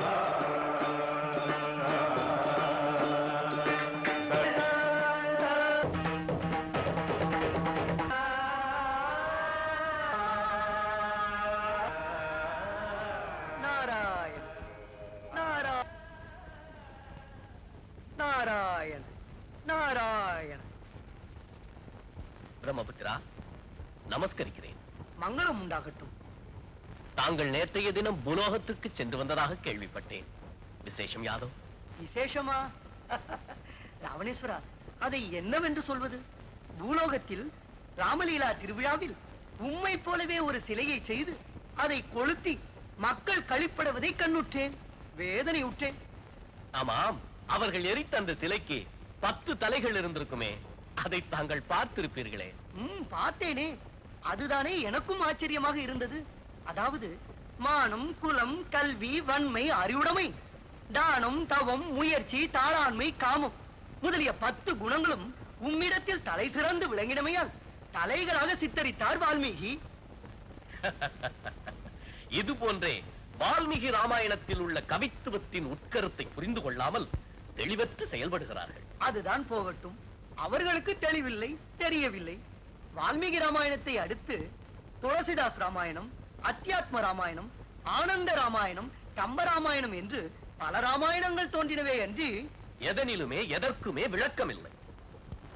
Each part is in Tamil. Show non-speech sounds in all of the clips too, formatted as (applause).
Ah. தாங்கள் நேற்றைய தினம் புலோகத்துக்கு சென்று வந்ததாக கேள்விப்பட்டேன். விசேஷம் யாதோ? விசேஷமா? ராவணேஸ்வரா அதை என்னவென்று சொல்வது? பூலோகத்தில் ராமலீலா திருவிழாவில் உம்மை போலவே ஒரு சிலையை செய்து அதை கொளுத்தி மக்கள் கழிப்படுவதை கண்ணுற்றேன் வேதனை உற்றேன். ஆமாம் அவர்கள் எரித்த அந்த சிலைக்கு பத்து தலைகள் இருந்திருக்குமே அதை தாங்கள் பார்த்திருப்பீர்களே. பார்த்தேனே. அதுதானே எனக்கும் ஆச்சரியமாக இருந்தது. அதாவது மானம் குலம் கல்வி வன்மை அறிவுடைமை. தானம் தவம் முயற்சி தாளாண்மை காமம். முதலிய பத்து குணங்களும் உம்மிடத்தில் தலை சிறந்து விளங்கினமையால் தலைகளாக சித்தரித்தார் வால்மீகி. (laughs) இது போன்றே வால்மீகி ராமாயணத்தில் உள்ள கவித்துவத்தின் உட்கருத்தை புரிந்து கொள்ளாமல் தெளிவற்று செயல்படுகிறார்கள். அதுதான் போகட்டும். அவர்களுக்கு தெளிவில்லை தெரியவில்லை. வால்மீகி ராமாயணத்தை அடுத்து துளசிதாஸ் ராமாயணம் அத்தியாத்ம ராமாயணம் ஆனந்த ராமாயணம் கம்ப ராமாயணம் என்று பல ராமாயணங்கள் தோன்றினவே அன்றி எதனிலுமே எதற்குமே விளக்கமில்லை.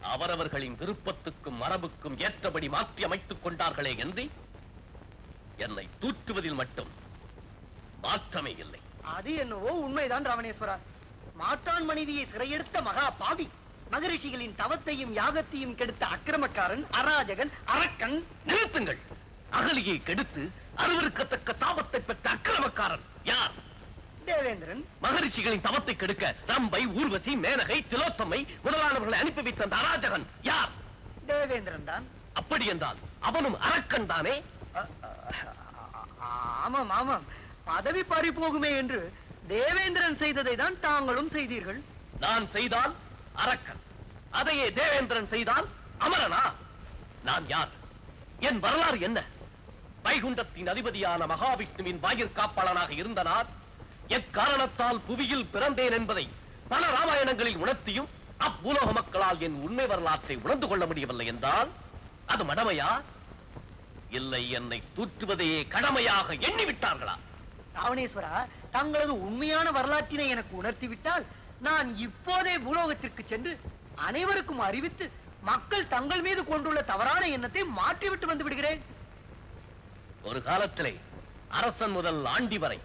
அவரவர்களின் விருப்பத்துக்கும் மரபுக்கும் ஏற்றபடி மாற்றி அமைத்துக் கொண்டார்களே என்று என்னை தூற்றுவதில் மட்டும் மாற்றமே இல்லை. அது என்னவோ உண்மைதான் ராவணேஸ்வரா மாற்றான் மனைவியை சிறையெடுத்த மகா பாவி மகரிஷிகளின் தவத்தையும் யாகத்தையும் கெடுத்த அக்கிரமக்காரன் அராஜகன் அரக்கன். நிறுத்துங்கள். அகலியை கெடுத்து அருவருக்கத்தக்க தாபத்தை அக்கிரமக்காரன் யார்? தேவேந்திரன். மகரிஷிகளின் தவத்தை கெடுக்க ரம்பை ஊர்வசி மேனகை திலோத்தமை முதலானவர்களை அனுப்பி வைத்த அந்த அராஜகன் யார்? தேவேந்திரன் தான். அப்படி என்றால் அவனும் அரக்கன் தானே? ஆமாம் ஆமாம். பதவி பறி போகுமே என்று தேவேந்திரன் செய்ததை தான் தாங்களும் செய்தீர்கள். நான் செய்தால் அரக்கன். அதையே தேவேந்திரன் செய்தால் அமரனா? நான் யார்? என் வரலாறு என்ன? வைகுண்டத்தின் அதிபதியான மகாவிஷ்ணுவின் வாயிற் காப்பாளனாக இருந்த நான் எக்காரணத்தால் புவியில் பிறந்தேன் என்பதை பல ராமாயணங்களில் உணர்த்தியும் அப்புலோக மக்களால் என் உண்மை வரலாற்றை உணர்ந்து கொள்ள முடியவில்லை என்றால் அது மடமையா? இல்லை என்னை தூற்றுவதையே கடமையாக எண்ணிவிட்டார்களா? ராவணேஸ்வரா தங்களது உண்மையான வரலாற்றினை எனக்கு உணர்த்திவிட்டால் நான் இப்போதே பூலோகத்திற்கு சென்று அனைவருக்கும் அறிவித்து மக்கள் தங்கள் மீது கொண்டுள்ள தவறான எண்ணத்தை மாற்றிவிட்டு வந்து விடுகிறேன். ஒரு காலத்திலே அரசன் முதல் ஆண்டி வரை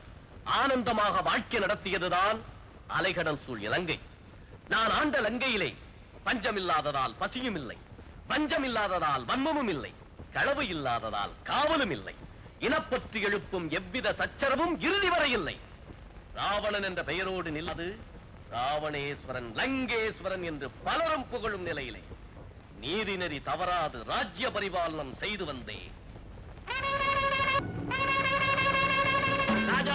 ஆனந்தமாக வாழ்க்கை நடத்தியதுதான் அலைகடல் சூழ் இலங்கை. நான் ஆண்ட லங்கையிலே பஞ்சமில்லாததால் பசியும் இல்லை பஞ்சம் இல்லாததால் வன்மமும் இல்லை களவு இல்லாததால் காவலும் இல்லை இனப்பற்றி எழுப்பும் எவ்வித சச்சரவும் இறுதி வரை இல்லை. ராவணன் என்ற பெயரோடு நில்லாது ராவணேஸ்வரன் லங்கேஸ்வரன் என்று பலரும் புகழும் நிலையிலே. நீதிநெறி தவறாது ராஜ்ய பரிபாலனம் செய்து வந்தேன்.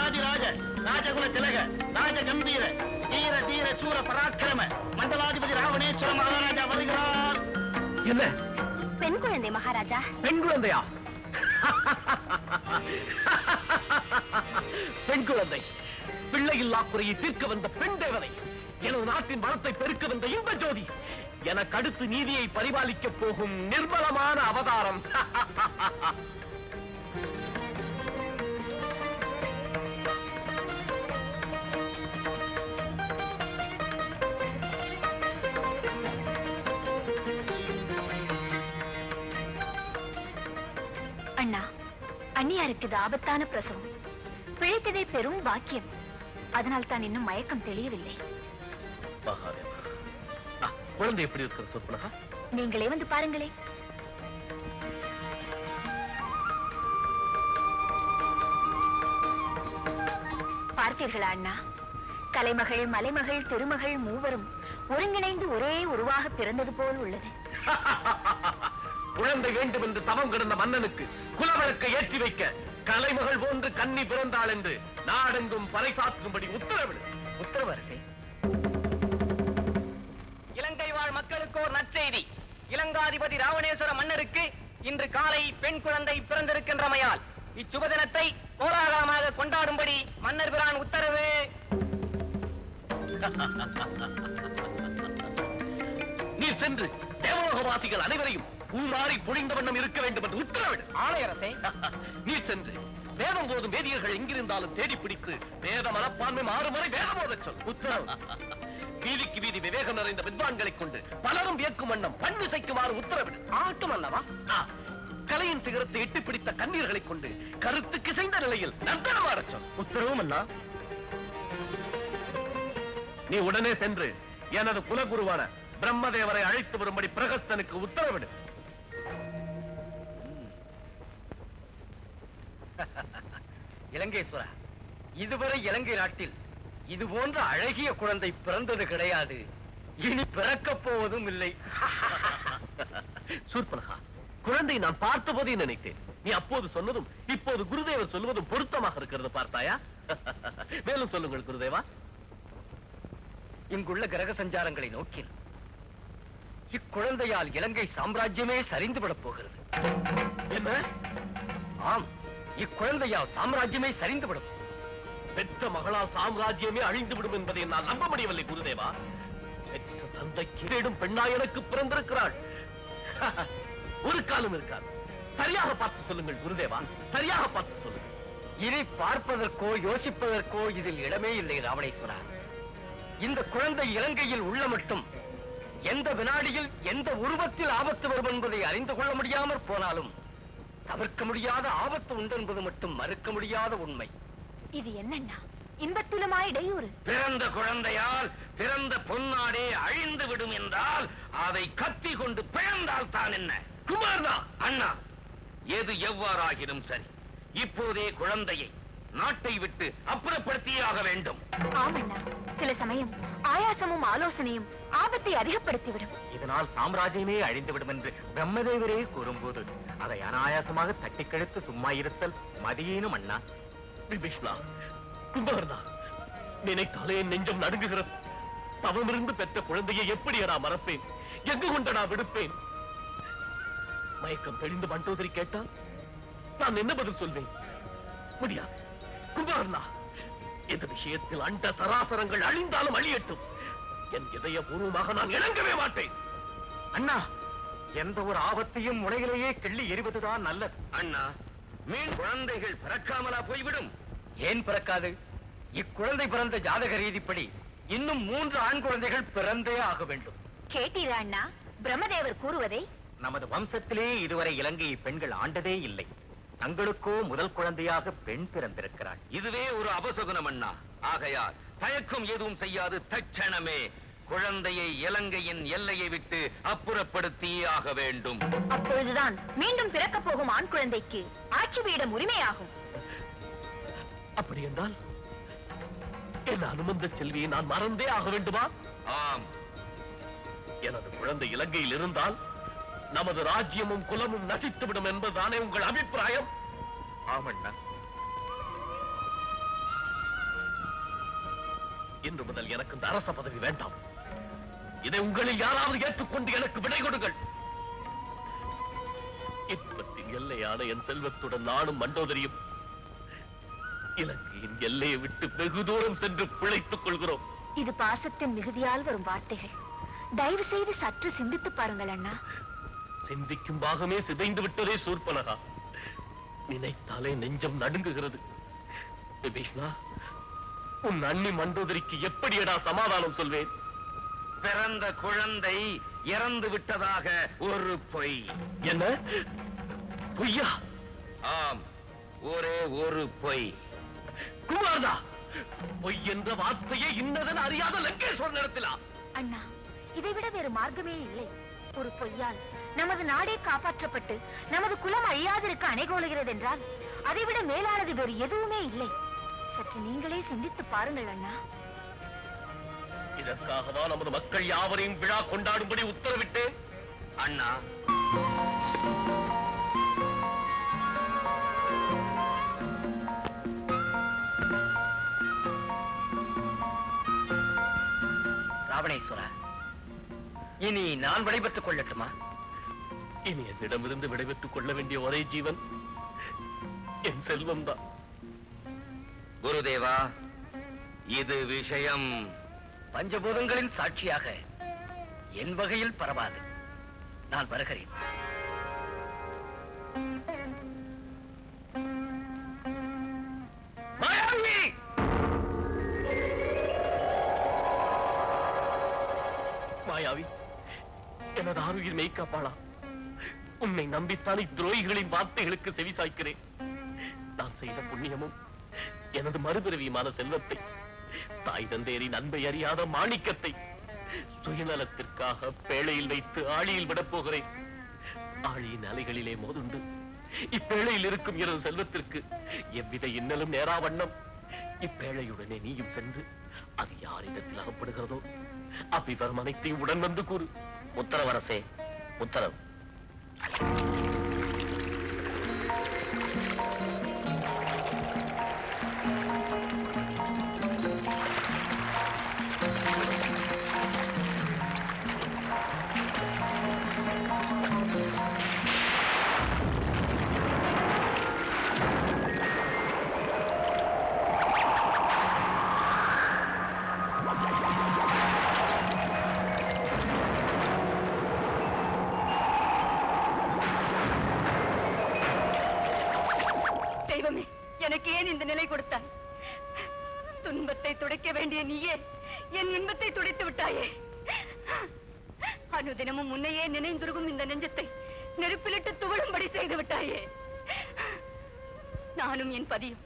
ராஜாதிராஜ ராஜகுல திலக ராஜ கம்பீர தீர தீர சூர பராக்கிரம மண்டலாதிபதி ராவணேஸ்வர மகாராஜா வருகிறார். என்ன? பெண் குழந்தை மகாராஜா. பெண் குழந்தையா? பெண் குழந்தை பிள்ளை இல்லா குறையை தீர்க்க வந்த பெண் தேவதை எனது நாட்டின் வளத்தை பெருக்க வந்த இன்ப ஜோதி எனக்கு அடுத்து நீதியை பரிபாலிக்கப் போகும் நிர்மலமான அவதாரம். (laughs) அண்ணா அண்ணியாருக்கு இது ஆபத்தான பிரசவம். பிழைத்ததே பெரும் பாக்கியம். அதனால் தான் இன்னும் மயக்கம் தெளியவில்லை. குழந்தை எப்படி இருக்கிறது சொற்பனகா நீங்களே வந்து பாருங்களே பார்த்தீர்களா அண்ணா? கலைமகள் மலைமகள் திருமகள் மூவரும் ஒருங்கிணைந்து ஒரே உருவாக பிறந்தது போல் உள்ளது. (laughs) குழந்தை வேண்டும் என்று தவம் கிடந்த மன்னனுக்கு குலவழக்கை ஏற்றி வைக்க கலைமகள் போன்று கன்னி பிறந்தாள் என்று நாடெங்கும் பறைசாற்றும்படி உத்தரவிடு. உத்தரவு அரசே இலங்கை வாழ் மக்களுக்கு ஒரு நற்செய்தி. இலங்காதிபதி ராவணேஸ்வர மன்னருக்கு இன்று காலை பெண் குழந்தை பிறந்திருக்கின்றமையால் இச்சுப தினத்தை கோலாகலமாக கொண்டாடும்படி மன்னர் பிரான் உத்தரவு. நீ சென்று தேவலோகவாசிகள் அனைவரையும் பூமாறி பொழிந்த வண்ணம் இருக்க வேண்டும் என்று உத்தரவிடு. ஆணையரசே (laughs) நீ சென்று வேதம் போதும் வேதியர்கள் எங்கிருந்தாலும் தேடி பிடித்து வேத மனப்பான்மை வரை வேதம் போதச் சொல். உத்தரவு. (laughs) வீதிக்கு வீதி விவேகம் நிறைந்த வித்வான்களைக் கொண்டு பலரும் வியக்கும் வண்ணம் பன்னிசைக்குமாறு உத்தரவிடு. ஆட்டும் அல்லவா? கலையின் சிகரத்தை எட்டி பிடித்த கண்ணீர்களைக் கொண்டு கருத்து கிசைந்த நிலையில் நர்த்தனமாடச் சொல். உத்தரவும் அண்ணா. நீ உடனே சென்று எனது குலகுருவான பிரம்மதேவரை அழைத்து வரும்படி பிரகஸ்தனுக்கு உத்தரவிடு. (laughs) இலங்கேஸ்வரா இதுவரை இலங்கை நாட்டில் இது போன்ற அழகிய குழந்தை பிறந்தது கிடையாது. இனி பிறக்கப் போவதும் இல்லை. (laughs) சூர்பனகா குழந்தை நான் பார்த்தபோதே நினைத்தேன். நீ அப்போது சொன்னதும் இப்போது குருதேவர் சொல்வதும் பொருத்தமாக இருக்கிறது பார்த்தாயா? (laughs) மேலும் சொல்லுங்கள் குருதேவா. இங்குள்ள கிரக சஞ்சாரங்களை நோக்கில் இக்குழந்தையால் இலங்கை சாம்ராஜ்யமே சரிந்து விடப் போகிறது. என்ன? ஆம். இக்குழந்தையால் சாம்ராஜ்யமே சரிந்து விடும் பெற்ற மகளால் சாம்ராஜ்யமே அழிந்து விடும் என்பதை நான் நம்ப முடியவில்லை குருதேவா. பெற்ற தந்தைக்கு தேடும் பெண்ணா எனக்கு பிறந்திருக்கிறாள். (laughs) ஒரு காலம் இருக்காது. சரியாக பார்த்து சொல்லுங்கள் குருதேவா. சரியாக பார்த்து சொல்லுங்கள். இதை பார்ப்பதற்கோ யோசிப்பதற்கோ இதில் இடமே இல்லை ராவணேஸ்வரா. இந்த குழந்தை இலங்கையில் உள்ள மட்டும் எந்த வினாடியில் எந்த உருவத்தில் ஆபத்து வரும் என்பதை அறிந்து கொள்ள முடியாமற் போனாலும் தவிர்க்க முடியாத ஆபத்து உண்டு என்பது மட்டும் மறுக்க முடியாத உண்மை. இது என்னண்ணா இன்பத்திலுமா இடையூறு. பிறந்த குழந்தையால் பிறந்த பொன்னாடே அழிந்து விடும் என்றால் அதை கத்தி கொண்டு பிழந்தால் தான் என்ன? குமார்தா அண்ணா எது எவ்வாறாகினும் சரி இப்போதே குழந்தையை நாட்டை விட்டு அப்புறப்படுத்தியே ஆக வேண்டும். ஆமண்ணா சில சமயம் ஆயாசமும் ஆலோசனையும் ஆபத்தை அதிகப்படுத்திவிடும். இதனால் சாம்ராஜ்யமே அழிந்துவிடும் என்று பிரம்மதேவரே கூறும்போது அதை அனாயாசமாக தட்டிக்கெடுத்து சும்மா இருத்தல் மதியேனும் அண்ணா. விபீஷ்ணா கும்பகர்ணா நினைத்தாலே நெஞ்சம் நடுங்குகிறது. தவமிருந்து பெற்ற குழந்தையை எப்படி நான் மறப்பேன்? எங்கு கொண்டு நான் விடுப்பேன்? மயக்கம் தெளிந்து மண்டோதரி கேட்டால் நான் என்ன பதில் சொல்வேன்? முடியாது. கும்பகர்ணா இந்த விஷயத்தில் அண்ட சராசரங்கள் அழிந்தாலும் அழியட்டும். என் இதய பூர்வமாக நான் இணங்கவே மாட்டேன். அண்ணா எந்த ஒரு ஆபத்தையும் முனையிலேயே கிள்ளி எறிவதுதான் நல்லது. அண்ணா மீன் குழந்தைகள் பிறக்காமலா போய்விடும். ஏன் பிறக்காது? இக்குழந்தை பிறந்த ஜாதக ரீதிப்படி இன்னும் மூன்று ஆண் குழந்தைகள் பிறந்தே ஆக வேண்டும். கேட்டீரா அண்ணா? பிரம்மதேவர் கூறுவதை? நமது வம்சத்திலே இதுவரை இலங்கையை பெண்கள் ஆண்டதே இல்லை. தங்களுக்கோ முதல் குழந்தையாக பெண் பிறந்திருக்கிறாள். இதுவே ஒரு அபசகுனம் அண்ணா. ஆகையால் தயக்கம் எதுவும் செய்யாது. தட்சணமே. குழந்தையை இலங்கையின் எல்லையை விட்டு அப்புறப்படுத்தியே ஆக வேண்டும். அப்பொழுதுதான் மீண்டும் பிறக்கப் போகும் ஆண் குழந்தைக்கு ஆட்சி பீடம் உரிமையாகும். அப்படி என்றால் என் அனுமந்த செல்வியை நான் மறந்தே ஆக வேண்டுமா? ஆம். எனது குழந்தை இலங்கையில் இருந்தால் நமது ராஜ்யமும் குலமும் நசித்துவிடும் என்பதுதானே உங்கள் அபிப்பிராயம்? ஆமண்ணா. இன்று முதல் எனக்கு இந்த அரச பதவி வேண்டாம். இதை உங்களில் யாராவது ஏற்றுக்கொண்டு எனக்கு விடை கொடுங்கள். இன்பத்தின் எல்லையான என் செல்வத்துடன் நானும் மண்டோதரியும் இலங்கையின் எல்லையை விட்டு வெகு தூரம் சென்று பிழைத்துக் கொள்கிறோம். இது பாசத்தின் மிகுதியால் வரும் வார்த்தைகள். தயவு செய்து சற்று சிந்தித்து பாருங்கள் அண்ணா. சிந்திக்கும் பாகமே சிதைந்து விட்டதே சூர்பனகா. நினைத்தாலே நெஞ்சம் நடுங்குகிறது. விபீஷ்ணா உன் அண்ணி மண்டோதரிக்கு எப்படியடா சமாதானம் சொல்வேன்? பிறந்த குழந்தை இறந்து விட்டதாக ஒரு பொய். என்ன? பொய்யா? ஆம் ஒரே ஒரு பொய். குமாரதா பொய் என்ற வார்த்தையை இன்னதென அறியாத லங்கேஸ்வரன் இடத்திலா அண்ணா இதைவிட வேறு மார்க்கமே இல்லை. ஒரு பொய்யால் நமது நாடே காப்பாற்றப்பட்டு நமது குலம் அழியாதிருக்க அணைகோளுகிறது என்றால் அதைவிட மேலானது வேறு எதுவுமே இல்லை. சற்று நீங்களே சிந்தித்து பாருங்கள் அண்ணா. இதற்காகவா நமது மக்கள் யாவரையும் விழா கொண்டாடும்படி உத்தரவிட்டேன் அண்ணா இனி நான் விடைபெற்றுக் கொள்ளட்டுமா? இனி என்னிடமிருந்து விடைபெற்றுக் கொள்ள வேண்டிய ஒரே ஜீவன் என் செல்வம்தான் குருதேவா இது விஷயம். பஞ்சபூதங்களின் சாட்சியாக என் வகையில் பரவாது. நான் வருகிறேன். எனது மெய்க்காப்பாளா உன்னை நம்பித்தானே துரோகிகளின் வார்த்தைகளுக்கு செவிசாய்க்கிறேன் நான் செய்த புண்ணியமும் எனது மறுபிறவியுமான செல்வத்தை தாய் தந்தையரின் அன்பை அறியாத மாணிக்கத்தை சுயநலத்திற்காக பேழையில் வைத்து ஆழியில் விடப் போகிறேன். ஆழியின் அலைகளிலே மோதுண்டு இப்பேழையில் இருக்கும் எனது செல்வத்திற்கு எவ்வித இன்னலும் நேரா வண்ணம். இப்பேழையுடனே நீயும் சென்று அது யாரிடத்தில் அகப்படுகிறதோ அவ்விவரம் அனைத்தையும் உடன் வந்து கூறு. உத்தரவரசே உத்தரவு ஏன் இந்த நிலை கொடுத்தாய்? துன்பத்தை துடைக்க வேண்டிய நீயே என் இன்பத்தை துடைத்து விட்டாயே. அனுதினமும் முன்னையே நினைந்துருகும் இந்த நெஞ்சத்தை நெருப்பிலிட்டு துவளும்படி செய்து விட்டாயே. நானும் என் பதியும்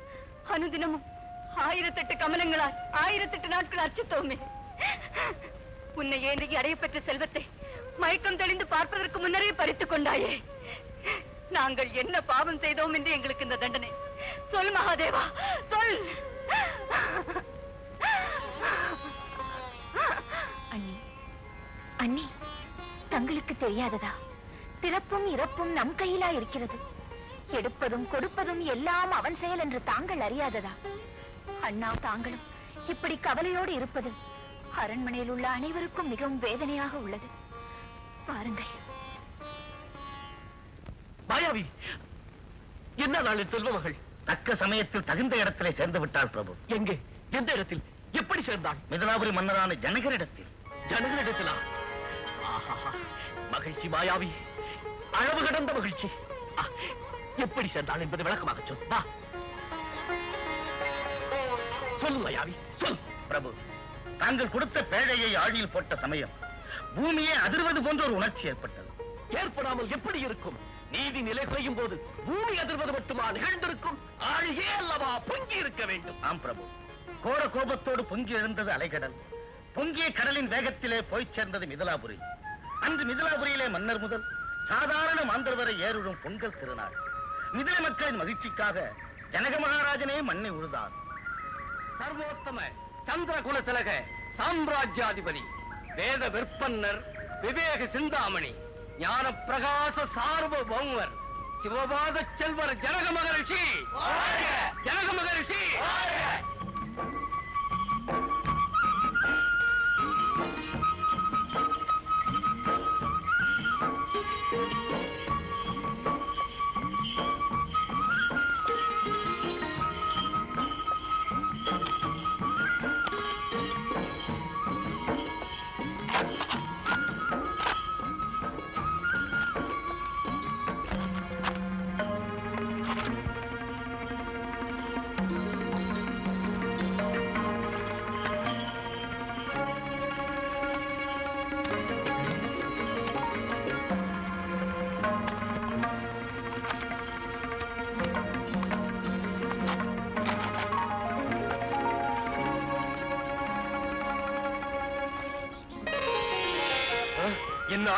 அனுதினமும் ஆயிரத்தெட்டு கமலங்களால் ஆயிரத்தெட்டு நாட்கள் அர்ச்சித்தோமே. உன்னை ஏந்தி அடையப்பெற்ற செல்வத்தை மயக்கம் தெளிந்து பார்ப்பதற்கு முன்னரே பறித்துக் கொண்டாயே. நாங்கள் என்ன பாவம் செய்தோம் என்று எங்களுக்கு இந்த தண்டனை? சொல் மகாதேவா சொல். அண்ணி அண்ணி தங்களுக்கு தெரியாததா? பிறப்பும் இறப்பும் நம் கையிலா இருக்கிறது. எடுப்பதும் கொடுப்பதும் எல்லாம் அவன் செயல் என்று தாங்கள் அறியாததா? அண்ணா தாங்களும் இப்படி கவலையோடு இருப்பது அரண்மனையில் உள்ள அனைவருக்கும் மிகவும் வேதனையாக உள்ளது. பாருங்கள். மாயாவி என்ன நாளின் செல்வ மகள்? தக்க சமயத்தில் தகுந்த இடத்திலே சேர்ந்து விட்டாள் பிரபு. எங்கே? எந்த இடத்தில்? எப்படி சேர்ந்தாள் மிதனாபுரி மன்னரான ஜனகரிடத்தில். ஜனங்களிடத்திலா ஆஹாஹா, மகிழ்ச்சி மாயாவி. அளவு கடந்த மகிழ்ச்சி. எப்படி சேர்ந்தாள் என்பது விளக்கமாக சொல். வா. சொல் மாயாவி சொல். பிரபு தாங்கள் கொடுத்த பேழையை ஆழியில் போட்ட சமயம் பூமியே அதிர்வது போன்ற ஒரு உணர்ச்சி ஏற்பட்டது. ஏற்படாமல் எப்படி இருக்கும்? நீதி நிலை செய்யும் போது பூமி அதிர்வது மட்டுமா நிகழ்ந்திருக்கும்? ஆழியே அல்லவா? பொங்கி இருக்க வேண்டும். ஆம் பிரபு. கோர கோபத்தோடு பொங்கி எழுந்தது அலைகடல். பொங்கிய கடலின் வேகத்திலே போய் சேர்ந்தது மிதிலாபுரி. அன்று மிதிலாபுரியிலே மன்னர் முதல் சாதாரண மாந்தர் வரை ஏறுடும் பொங்கல் திருநாள். மிதில மக்களின் மகிழ்ச்சிக்காக ஜனக மகாராஜனே மண்ணை உழுதார். சர்வோத்தம சந்திர குலத்திலக சாம்ராஜ்யாதிபதி வேத விற்பன்னர் விவேக சிந்தாமணி. ஞான பிரகாச சார்வபௌமர் சிவபாத செல்வர் ஜனக மகரிஷி ஜனக மகரிஷி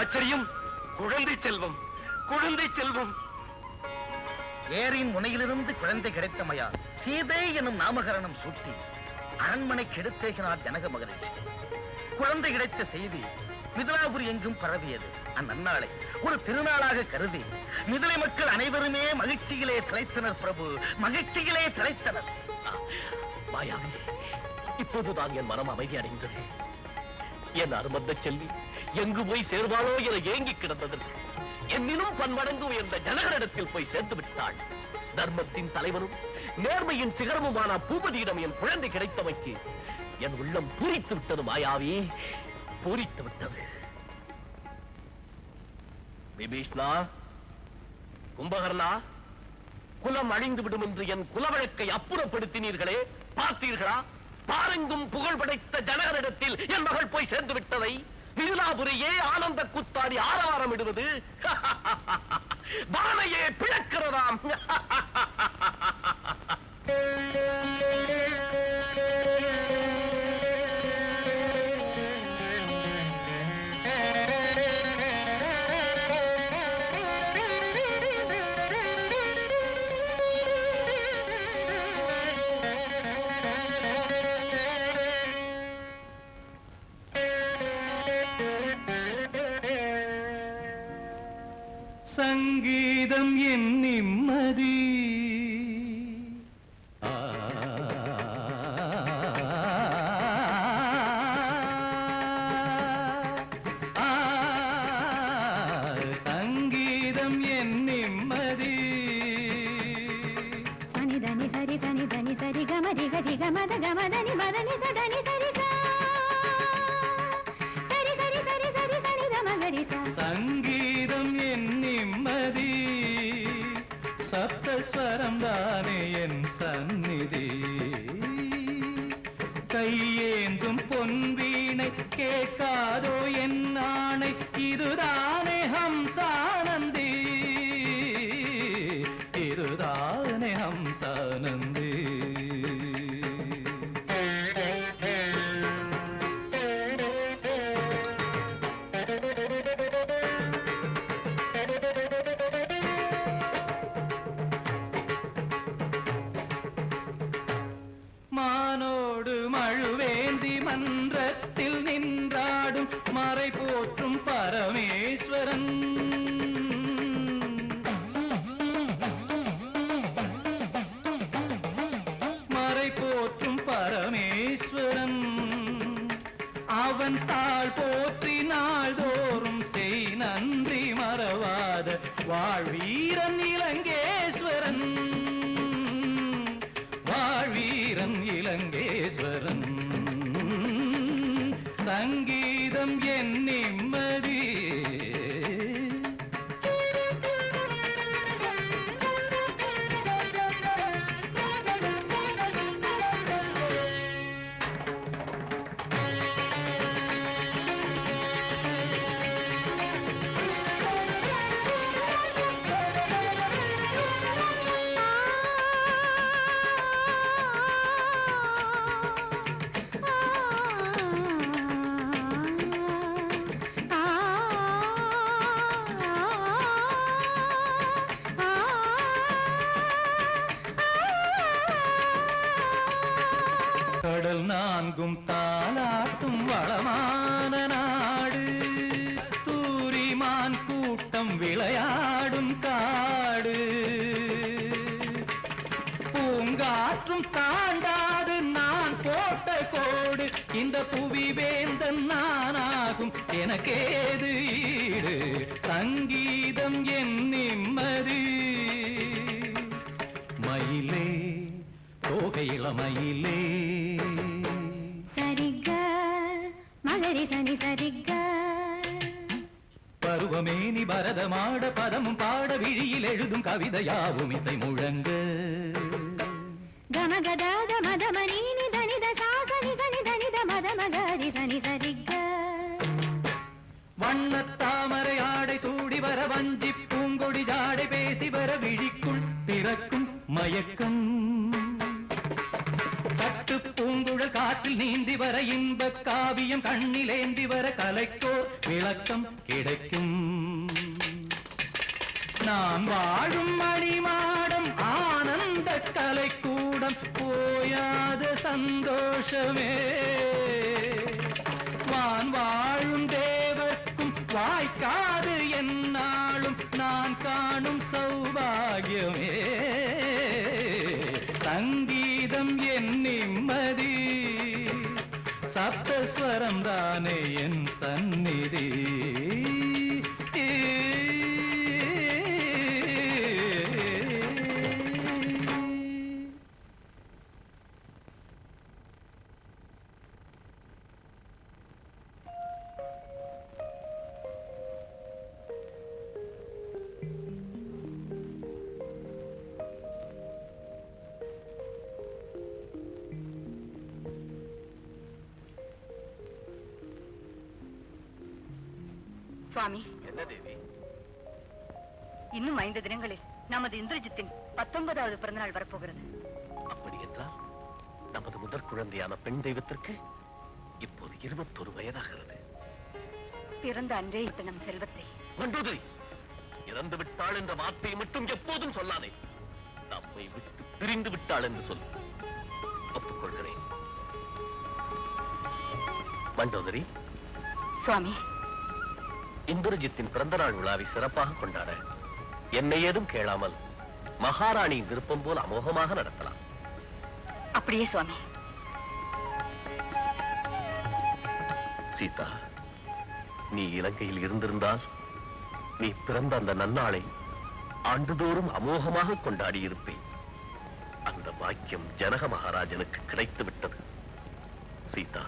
ஆச்சரியம் குழந்தை செல்வம் குழந்தை செல்வம். ஏரியின் முனையிலிருந்து குழந்தை கிடைத்தமையா? சீதை எனும் நாமகரணம் சூட்டி அரண்மனை கெடுத்தேகினார் ஜனக மகரிஷி குழந்தை கிடைத்த செய்தி மிதிலாபுரி எங்கும் பரவியது. அந்நன்னாளை ஒரு திருநாளாக கருதி மிதிலை மக்கள் அனைவருமே மகிழ்ச்சியிலே திளைத்தனர் பிரபு மகிழ்ச்சியிலே திளைத்தனர். ஆ, மாயாவி இப்போதுதான் என் மனம் அமைதி அடைந்தது. என் அருமந்த செல்வி எங்கு போய் சேர்வாளோ என ஏங்கி கிடந்தது என்னிலும் பன்மடங்கு உயர்ந்த ஜனகரிடத்தில் போய் சேர்த்து விட்டாள். தர்மத்தின் தலைவனும் நேர்மையின் சிகரமுமான பூபதியிடம் என் குழந்தை கிடைத்தமைக்கு என் உள்ளம் பூரித்து விட்டது மாயாவி பூரித்து விட்டது. விபீஷ்ணா கும்பகர்ணா குலம் அழிந்து விடும் என்று என் குலவழக்கை அப்புறப்படுத்தினீர்களே பார்த்தீர்களா? பாருங்கும் புகழ் படைத்த ஜனகரிடத்தில் என் மகள் போய் சேர்ந்து விட்டதை மிதிலாபுரியே ஆனந்த குத்தாடி ஆரவாரம் இடுவது. (laughs) பானையே பிளக்கிறதாம். (laughs) ആനന്ദ அவன் தாழ் போற்றி நாள்தோறும் செய் நன்றி மறவாத வாழ்வீரன் இலங்கேஸ்வரன் வாழ்வீரன் இலங்கேஸ்வரன் சங்கீ கடல் நான்கும் தாலாட்டும் வளமான நாடு. தூரிமான் கூட்டம் விளையாடும் காடு. பூங்காற்றும் தாண்டாது நான் போட்ட கோடு. இந்த புவி வேந்தன் நானாகும் எனக்கேது ஈடு. சங்கீதம் என் நிம்மதி. மயிலே இளமையிலே. சரிக மகரி சனி சரிக பருவமேனி பரதமாட பதமும் பாட விழியில் எழுதும் கவிதையாவும் இசை முழங்க. கமகதாக மதமனீனி தனித சாசனி சனி தனித மதமகரி சனி சரிக வண்ணத்தாமரை ஆடை சூடி வர வஞ்சி பூங்கொடி ஜாடை பேசி வர விழிக்குள் திறக்கும் மயக்கம். காற்றில் நீந்தி வர இன்ப காவியம் கண்ணிலேந்தி வர கலைக்கோ விளக்கம் கிடைக்கும். நான் வாழும் மணிமாடம் ஆனந்த கலைக்கூடம் போயாத சந்தோஷமே. சப்தஸ்வரம் தானே என் சந்நிதி. சுவாமி. என்ன தேவி? இன்னும் ஐந்து தினங்களில் நமது இந்திரஜித்தின் பத்தொன்பதாவது பிறந்தநாள் வரப்போகிறது. அப்படி என்றால் நமது முதற் குழந்தையான பெண் தெய்வத்திற்கு இப்போது இருபத்தொரு வயதாகிறது. பிறந்த அன்றே இட்ட நம் செல்வத்தை. மண்டோதரி இறந்து விட்டாள் என்ற வார்த்தையை மட்டும் எப்போதும் சொல்லாதே. நம்மை விட்டு பிரிந்து விட்டாள் என்று சொல். ஒப்புக்கொள்கிறேன். மண்டோதரி சுவாமி இந்திரஜித்தின் பிறந்த நாள் விழாவை சிறப்பாக கொண்டாட என்னை ஏதும் கேளாமல் மகாராணியின் விருப்பம் போல் அமோகமாக நடத்தலாம். அப்படியே சுவாமி. சீதா நீ இலங்கையில் இருந்திருந்தால் நீ பிறந்த அந்த நன்னாளை ஆண்டுதோறும் அமோகமாக கொண்டாடி இருப்பேன் அந்த பாக்கியம் ஜனக மகாராஜனுக்கு கிடைத்து விட்டது சீதா